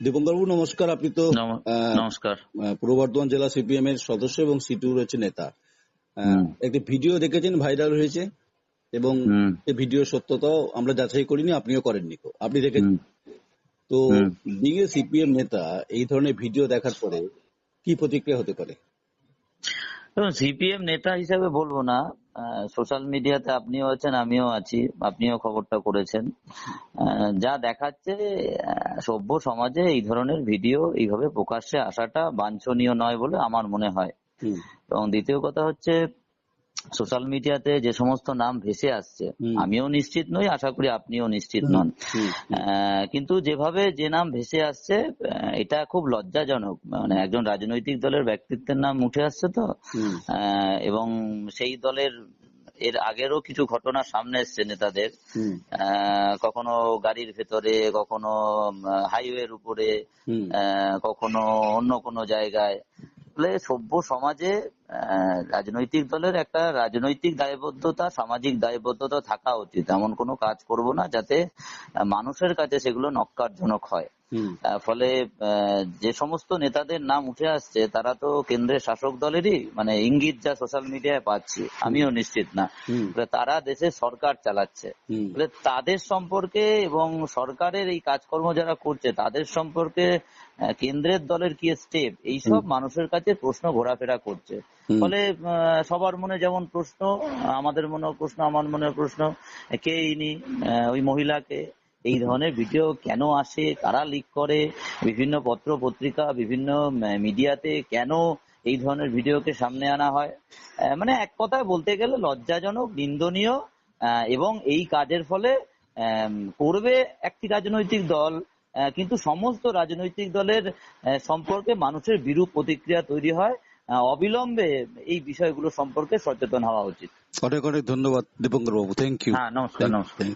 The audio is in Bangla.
দীপঙ্করবাবু নমস্কার। আপনি তো নমস্কার। পূর্ব বর্ধমান জেলা সিপিএম এর সদস্য এবং সিটুর হচ্ছে নেতা। একটি ভিডিও দেখেছেন ভাইরাল হয়েছে এবং এই ভিডিও সত্যতাও আমরা যাচাই করিনি আপনিও করেননি। আপনি দেখেছেন তো। বিয়ে সিপিএম নেতা এই ধরনের ভিডিও দেখার পরে কি প্রতিক্রিয়া হতে পারে? সিপিএম নেতা হিসেবে বলব না সোশ্যাল মিডিয়াতে আপনিও আছেন আমিও আছি আপনিও খবরটা করেছেন। আহ, যা দেখাচ্ছে সভ্য সমাজে এই ধরনের ভিডিও এইভাবে প্রকাশ্যে আসাটা বাঞ্ছনীয় নয় বলে আমার মনে হয়। এবং দ্বিতীয় কথা হচ্ছে সোশ্যাল মিডিয়াতে যে সমস্ত নাম ভেসে আসছে আমিও নিশ্চিত নই আশা করি আপনিও নিশ্চিত নন। কিন্তু যেভাবে যে নাম ভেসে আসছে এটা খুব লজ্জাজনক। মানে একজন রাজনৈতিক দলের ব্যক্তিত্বের নাম উঠে আসছে তো। এবং সেই দলের এর আগেরও কিছু ঘটনা সামনে এসছে নেতাদের। আহ, কখনো গাড়ির ভেতরে কখনো হাইওয়ের উপরে কখনো অন্য কোনো জায়গায়। সভ্য সমাজে রাজনৈতিক দলের একটা রাজনৈতিক দায়বদ্ধতা সামাজিক দায়বদ্ধতা থাকা উচিত। এমন কোনো কাজ করব না যাতে মানুষের কাছে সেগুলো নক্কারজনক হয়। ফলে যে সমস্ত নেতাদের নাম উঠে আসছে তারা তো কেন্দ্রের শাসক দলেরই মানে ইঙ্গিত যা সোশ্যাল মিডিয়ায় পাচ্ছি আমিও নিশ্চিত না। তারা দেশের সরকার চালাচ্ছে। তাদের সম্পর্কে এবং সরকারের এই কাজকর্ম যারা করছে তাদের সম্পর্কে কেন্দ্রের দলের কি স্টেপ এইসব মানুষের কাছে প্রশ্ন ঘোরাফেরা করছে। ফলে সবার মনে যেমন প্রশ্ন, আমাদের মনেও প্রশ্ন, আমার মনে প্রশ্ন কে ইনি ওই মহিলাকে, এই ধরনের ভিডিও কেন আসে, কারা লিক করে, বিভিন্ন পত্র পত্রিকা বিভিন্ন মিডিয়াতে কেন এই ধরনের ভিডিওকে সামনে আনা হয়? মানে এক কথায় বলতে গেলে লজ্জাজনক, নিন্দনীয় এবং এই কাজের ফলে করবে একটি রাজনৈতিক দল কিন্তু সমস্ত রাজনৈতিক দলের সম্পর্কে মানুষের বিরূপ প্রতিক্রিয়া তৈরি হয়। অবিলম্বে এই বিষয়গুলো সম্পর্কে সচেতন হওয়া উচিত। অনেক অনেক ধন্যবাদ দীপঙ্কর বাবু। থ্যাংক ইউ হ্যাঁ নমস্কার নমস্কার।